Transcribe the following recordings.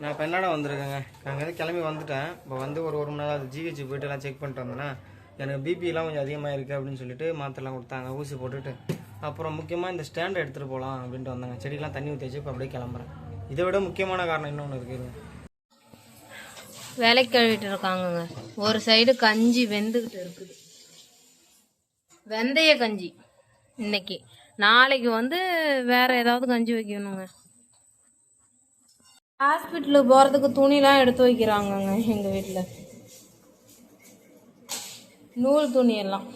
நான் இப்போ என்னடா வந்திருக்கேங்க? அங்கேருந்து கிளம்பி வந்துட்டேன். இப்போ வந்து ஒரு ஒரு மணி நேரம் அது ஜிஹெச் போயிட்டு எல்லாம் செக் பண்ணிட்டு வந்தேன்னா எனக்கு பிபிலாம் கொஞ்சம் அதிகமாக இருக்குது அப்படின்னு சொல்லிட்டு மாத்திரலாம் கொடுத்தாங்க ஊசி போட்டுட்டு. அப்புறம் முக்கியமாக இந்த ஸ்டாண்ட் எடுத்துகிட்டு போகலாம் அப்படின்ட்டு வந்தாங்க. செடிக்கெலாம் தண்ணி ஊற்றி வச்சு இப்போ அப்படியே கிளம்புறேன். இதை விட முக்கியமான காரணம் இன்னொன்று இருக்குது வேலைக்கு கழுவிட்டு இருக்காங்கங்க. ஒரு சைடு கஞ்சி வெந்துக்கிட்டு இருக்குது. வெந்தய கஞ்சி இன்னைக்கு. நாளைக்கு வந்து வேறு ஏதாவது கஞ்சி வைக்கணுங்க. ஹாஸ்பிட்டலுக்கு போகிறதுக்கு துணிலாம் எடுத்து வைக்கிறாங்கங்க எங்கள் வீட்டில் நூல் துணி எல்லாம்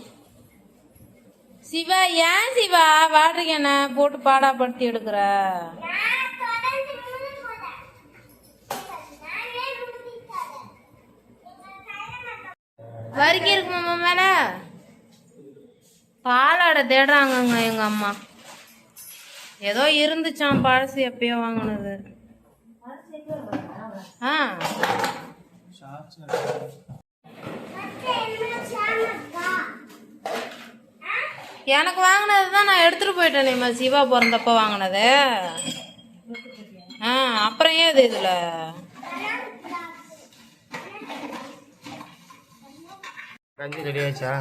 சிவா ஏன் சிவா வாடுறீங்க என்ன போட்டு பாடாப்படுத்தி எடுக்கிற? வரிக்க இருக்குமா மேல. பாலாடை தேடுறாங்கங்க எங்க அம்மா. ஏதோ இருந்துச்சான் பழசு எப்பயோ வாங்கினது. எனக்கு வாங்கினது தான் நான் எடுத்துட்டு போயிட்டேனேம்மா சிவா பிறந்தப்ப வாங்கினது. ஆ அப்புறம் ஏன் இது இதுல? கஞ்சி ரெடி ஆச்சா.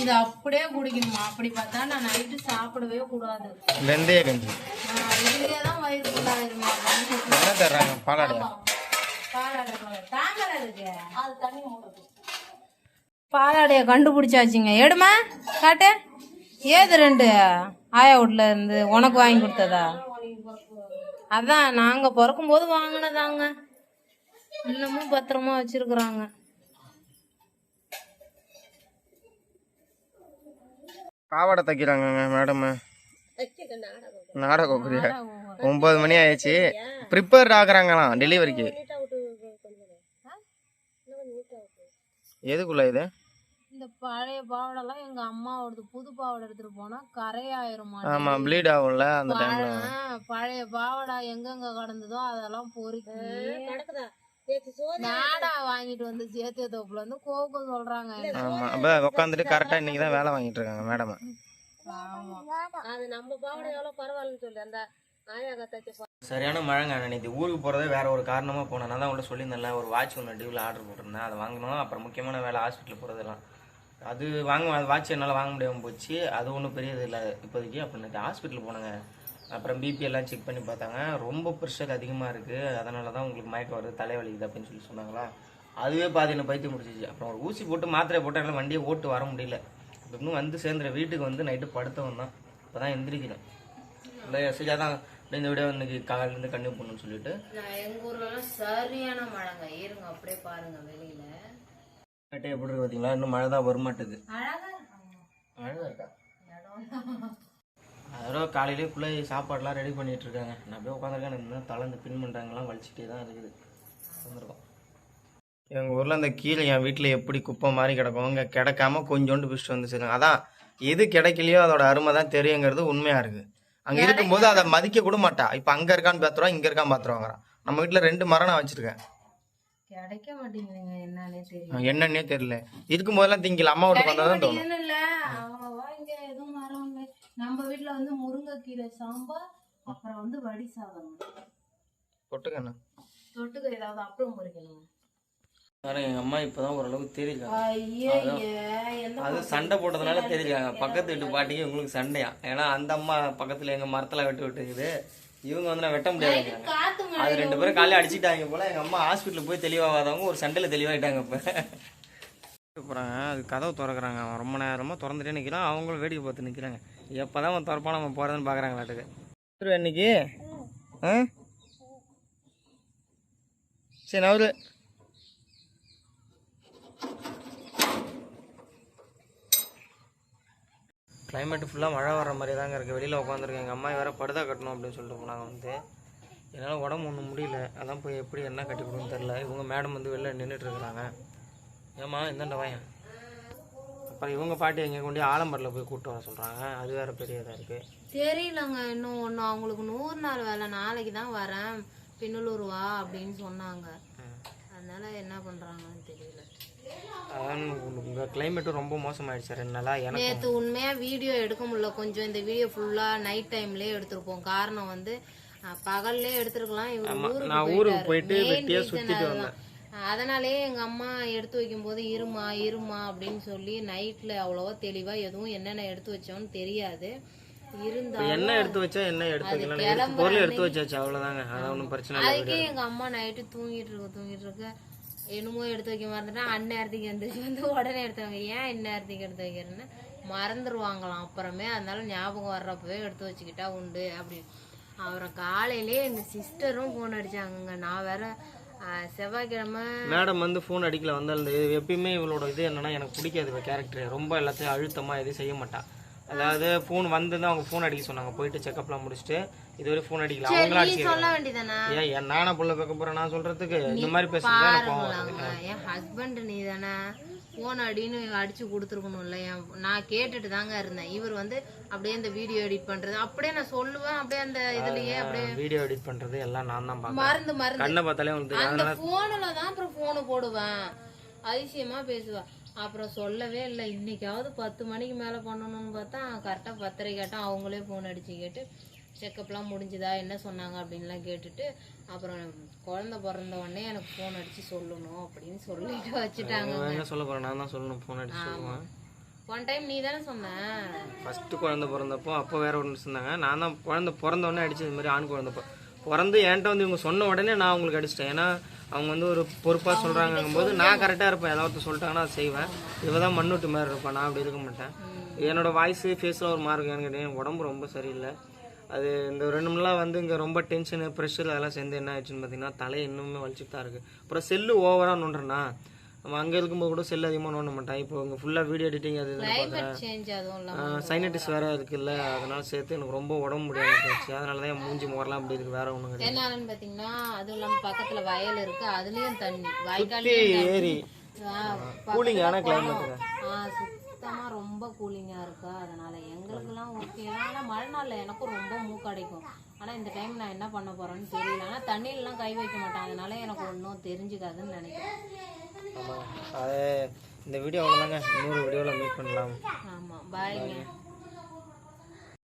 இது அப்படியே குடிக்கணுமா? அப்படி பார்த்தா நான் நைட்டு சாப்பிடவே கூடாது. வெந்தய கஞ்சி. இதுலயே தான் வயிறு ஃபுல்லாகிடுமா என்ன தர்றாங்க? பாலாடையா பாலாடைய கண்டுபிடிச்சாச்சுங்க. எடுமா காட்டு. ஏது ரெண்டு? ஆயா வீட்ல இருந்து உனக்கு வாங்கி கொடுத்ததா? அதான் நாங்க பிறக்கும் போது வாங்கினதாங்க. இன்னமும் பத்திரமா வச்சிருக்கிறாங்க. பாவாடை தைக்கிறாங்கங்க மேடம் நாடகம் புரியா ஒன்பது மணி ஆயிடுச்சு. ப்ரிப்பேர் ஆகுறாங்களாம் டெலிவரிக்கு எதுக்குள்ள இது? இந்த பழைய பாவாடெல்லாம் எங்க அம்மாவோடது புது பாவாடை எடுத்துட்டு போனா கரையாயிரும் ஆமா ப்ளீட் ஆகும்ல அந்த டைம்ல பழைய பாவாடை எங்கெங்க கடந்ததோ அதெல்லாம் பொறுக்கி நாடா வாங்கிட்டு வந்து சேத்திய தோப்புல வந்து கோக்கு சொல்றாங்க. ஆமா அப்ப உட்காந்துட்டு கரெக்டா இன்னைக்கு தான் வேலை வாங்கிட்டு இருக்காங்க மேடம் அது நம்ம பாவடை எவ்வளவு பரவாயில்லன்னு சொல்லி அந்த சரியான மழைங்க நேற்று ஊருக்கு போகிறதே வேற ஒரு காரணமாக போனேன். நான் தான் சொல்லியிருந்தேன்ல ஒரு வாட்ச் ஒன்று டிவியில் ஆர்டர் போட்டிருந்தேன். அதை வாங்கணும் அப்புறம் முக்கியமான வேலை ஹாஸ்பிட்டல் போகிறதெல்லாம் அது வாங்க அது வாட்ச் என்னால் வாங்க முடியாமல் போச்சு. அது ஒன்றும் பெரியது இல்லை இப்போதைக்கு. அப்புறம் நேற்று ஹாஸ்பிட்டல் போனேங்க. அப்புறம் பிபி எல்லாம் செக் பண்ணி பார்த்தாங்க. ரொம்ப ப்ரெஷர் அதிகமாக இருக்குது அதனால தான் உங்களுக்கு மயக்கம் வருது தலைவலிக்குது அப்படின்னு சொல்லி சொன்னாங்களா? அதுவே பாதி என்ன பைத்தியம் முடிச்சிச்சு அப்புறம் ஒரு ஊசி போட்டு மாத்திரை போட்டு என்னால் வண்டியை ஓட்டு வர முடியல. இன்னும் வந்து சேர்ந்துற வீட்டுக்கு வந்து நைட்டு படுத்தவன் தான். இப்போ தான் எந்திரிக்கிறேன். இல்லை சரி அதான் இந்த வீடியோ இன்னைக்கு காலையிலேருந்து கண்டினியூ பண்ணணும்னு சொல்லிட்டு. நான் எங்க ஊர்ல எல்லாம் சரியான மழைங்க. இருங்க அப்படியே பாருங்க வெளியில. எப்படி இருக்கு பார்த்தீங்களா இன்னும் மழை தான் வரமாட்டுது அழகாக இருக்கா? அதோட காலையிலே பிள்ளை சாப்பாடுலாம் ரெடி பண்ணிட்டு இருக்காங்க நான் அப்படியே உட்காந்துருக்கேன். இன்னும் தலை இந்த பின் பண்ணுறாங்கலாம் வலிச்சுட்டே தான் இருக்குது. வந்திருக்கோம் எங்கள் ஊரில் அந்த கீழே என் வீட்டில் எப்படி குப்பை மாதிரி கிடக்கும்? இங்கே கிடைக்காம கொஞ்சோண்டு பிடிச்சிட்டு வந்து சேர்ந்தாங்க அதான் எது கிடைக்கலையோ அதோட அருமை தான் தெரியுங்கிறது உண்மையாக இருக்குது அங்கே இருக்கும்போது அதை மதிக்க கூட மாட்டா. இப்போ அங்கே இருக்கான்னு பார்த்துருவா இங்கே இருக்கான்னு பார்த்துருவாங்கிறான் நம்ம வீட்டில் ரெண்டு மரம் நான் வச்சுருக்கேன். கிடைக்க மாட்டேங்குதுங்க என்னன்னே தெரியும் என்னன்னே தெரியல. இருக்கும் போதெல்லாம் திங்கல. அம்மா வீட்டுக்கு வந்தால் தான் தோணும். இல்ல எதுவும் மரம் நம்ம வீட்ல வந்து முருங்கைக்கீரை சாம்பார் அப்புறம் வந்து வடி சாதம். தொட்டுக்கண்ணா. தொட்டுக்க ஏதாவது அப்புறம் பொரிக்கணும் வேற எங்கள் அம்மா இப்போ தான் ஓரளவுக்கு எந்த அது சண்டை போட்டதுனால தெரிஞ்சுக்காங்க பக்கத்து வீட்டு பாட்டிக்கு உங்களுக்கு சண்டையா. ஏன்னா அந்த அம்மா பக்கத்துல எங்க மரத்துல வெட்டு விட்டுருக்குது. இவங்க வந்து நான் வெட்ட மழை அது ரெண்டு பேரும் காலையில அடிச்சிட்டாங்க போல. எங்க அம்மா ஹாஸ்பிட்டல் போய் தெளிவாகாதவங்க ஒரு சண்டையில தெளிவாயிட்டாங்க இப்ப. போகிறாங்க அது கதவை திறக்கிறாங்க. அவன் ரொம்ப நேரமாக திறந்துட்டே நிற்கிறான் அவங்களும் வேடிக்கை பார்த்து நிற்கிறாங்க எப்போ தான் அவன் திறப்பான் நம்ம போறதுன்னு பாக்குறாங்களாட்டுக்கு இன்னைக்கு? ஆ? சரி நவரு. கிளைமேட்டு ஃபுல்லாக மழை வர மாதிரி தாங்க இருக்குது வெளியில் உட்காந்துருக்கேன் எங்கள் அம்மா வேறு படுதா கட்டணும் அப்படின்னு சொல்லிட்டு போனாங்க வந்து. என்னால் உடம்பு ஒன்றும் முடியல. அதான் போய் எப்படி என்ன கட்டி கொடுன்னு தெரில இவங்க மேடம் வந்து வெளில நின்றுட்டு இருக்கிறாங்க. ஏம்மா இந்தாண்ட வாயன். அப்புறம் இவங்க பாட்டி எங்கே கொண்டு ஆலம்பரில் போய் கூப்பிட்டு வர சொல்கிறாங்க அது வேறு பெரிய இதாக இருக்குது தெரியலங்க இன்னும் ஒன்று அவங்களுக்கு நூறு நாள் வேலை. நாளைக்கு தான் வரேன். பின்னலூர் வா அப்படின்னு சொன்னாங்க. அதனால என்ன பண்றாங்கன்னு தெரியல. உங்கள் கிளைமேட்டும் ரொம்ப மோசமாயிடுச்சு. ரெண்டு நாளாக எனக்கு நேத்து உண்மையா வீடியோ எடுக்க முடியல. கொஞ்சம் இந்த வீடியோ ஃபுல்லா நைட் டைம்லயே எடுத்திருப்போம். காரணம் வந்து பகல்லே எடுத்திருக்கலாம். ஊருக்கு நான் ஊருக்கு. போயிட்டு Main வெட்டியா reason சுத்திட்டு அதுதான். அதனாலேயே எங்க அம்மா எடுத்து வைக்கும்போது இருமா இருமா அப்படின்னு சொல்லி நைட்ல அவ்வளவா தெளிவா எதுவும் என்னென்ன எடுத்து வச்சோம்னு தெரியாது. என்ன எடுத்து வச்சா என்ன எடுத்து வைக்கலாம் எடுத்து பொருள் எடுத்து வச்சாச்சு அவ்வளோதாங்க அதான் ஒன்றும் பிரச்சனை இல்லை அதுக்கே எங்க அம்மா நைட்டு தூங்கிட்டு இருக்க தூங்கிட்டு இருக்க. என்னமோ எடுத்து வைக்க மறந்துட்டா அந்நேரத்துக்கு எந்திரிச்சு வந்து உடனே எடுத்து ஏன் இந்நேரத்துக்கு எடுத்து வைக்கிறேன்னு? மறந்துடுவாங்களாம் அப்புறமே. அதனால ஞாபகம் வர்றப்பவே எடுத்து வச்சுக்கிட்டா உண்டு அப்படின்னு. அப்புறம் காலையிலே எங்க சிஸ்டரும் ஃபோன் அடிச்சாங்கங்க. நான் வேற செவ்வாய்க்கிழமை மேடம் வந்து ஃபோன் அடிக்கல. வந்தால் எப்பயுமே இவளோட இது என்னன்னா எனக்கு பிடிக்காது இவ கேரக்டர் ரொம்ப எல்லாத்தையும் அழுத்தமாக எதுவும் செய்ய மாட்டா. அதாவது ஃபோன் வந்து தான் அவங்க ஃபோன் அடிக்க சொன்னாங்க. போயிட்டு செக்கப்லாம் முடிச்சுட்டு இதுவரை ஃபோன் அடிக்கல. அவங்களா அடிச்சு ஏன் என் நானா புள்ள பார்க்க போறேன் நான் சொல்றதுக்கு. இந்த மாதிரி பேசுறது எனக்கு கோவம் என் ஹஸ்பண்ட் நீ தானே ஃபோன் அடின்னு அடிச்சு கொடுத்துருக்கணும்ல என் நான் கேட்டுட்டு தாங்க இருந்தேன். இவர் வந்து அப்படியே இந்த வீடியோ எடிட் பண்றது அப்படியே நான் சொல்லுவேன் அப்படியே அந்த இதுலயே அப்படியே வீடியோ எடிட் பண்றது எல்லாம் நான் தான் பார்க்கறேன். மறந்து மறந்து. கண்ணை பார்த்தாலே உங்களுக்கு. அந்த போன்ல தான் அப்புறம் போனு போடுவேன். அதிசயமா பேசுவேன் அப்புறம் சொல்லவே இல்லை. இன்னைக்காவது பத்து மணிக்கு மேல பண்ணணும்னு பார்த்தா கரெக்டா பத்தரை கேட்டா அவங்களே போன் அடிச்சு கேட்டு செக்கப்லாம் முடிஞ்சுதா என்ன சொன்னாங்க அப்படின்லாம் கேட்டுட்டு அப்புறம் குழந்தை பிறந்த உடனே எனக்கு ஃபோன் அடிச்சு சொல்லணும் அப்படின்னு சொல்லிட்டு வச்சுட்டாங்க. என்ன சொல்ல போறேன்? நான் தான் சொல்லணும் ஃபோன் அடிச்சு சொல்லுவேன். ஒன் டைம் நீ தானே சொன்ன. ஃபர்ஸ்ட் குழந்தை பிறந்தப்போ அப்போ வேற ஒன்று சொன்னாங்க. நான் தான் குழந்தை பிறந்த உடனே அடிச்சு இது மாதிரி ஆண் குழந்தை பிற- பிறந்து என்கிட்ட வந்து இவங்க சொன்ன உடனே நான் அவங்களுக்கு அடிச்சிட்டேன். ஏன்னா அவங்க வந்து ஒரு பொறுப்பாக சொல்கிறாங்கும் போது நான் கரெக்டாக இருப்பேன். ஏதாவது சொல்லிட்டாங்கன்னா அதை செய்வேன். இவ தான் மண்ணுட்டு மாதிரி இருப்பேன் நான் அப்படி இருக்க மாட்டேன். என்னோட வாய்ஸு ஃபேஸில் ஒரு மார்க் எனக்கு கேட்டேன் உடம்பு ரொம்ப சரியில்லை. அது இந்த ரெண்டு நாளாக வந்து இங்கே ரொம்ப டென்ஷனு ப்ரெஷர் அதெல்லாம் சேர்ந்து என்ன ஆயிடுச்சுன்னு பார்த்தீங்கன்னா தலை இன்னுமே வலிச்சுட்டு தான் இருக்குது அப்புறம் செல்லு ஓவராக நோண்டுறேன்னா நம்ம அங்கே இருக்கும்போது கூட செல் அதிகமாக நோண்ட மாட்டேன். இப்போ இங்கே ஃபுல்லாக வீடியோ எடிட்டிங் அது இல்லாம சைனட்டிஸ் வேற இருக்குல்ல அதனால சேர்த்து எனக்கு ரொம்ப உடம்பு முடியாம போச்சு. அதனால தான் என் மூஞ்சி முகலாம் அப்படி இருக்கு வேற ஒண்ணும் கிடையாது. பாத்தீங்கன்னா அதுவும் இல்லாம பக்கத்துல வயல் இருக்கு அதுலயும் தண்ணி. ஏரி. கூலிங்கான கிளைமேட்டுங்க சுத்தமா ரொம்ப கூலிங்கா இருக்கா? அதனால எங்களுக்கெல்லாம் ஓகே தான் ஆனா மழை நாள்ல எனக்கும் ரொம்ப மூக்கடைக்கும் ஆனா இந்த டைம் நான் என்ன பண்ண போறேன்னு தெரியல. ஆனா தண்ணியில எல்லாம் கை வைக்க மாட்டேன். அதனால எனக்கு ஒன்றும் தெரிஞ்சுக்காதுன்னு நினைக்கிறேன். ஆமாம் அது இந்த வீடியோ அவ்வளோதாங்க இன்னொரு வீடியோவில் மீட் பண்ணலாம். ஆமா. பாய்ங்க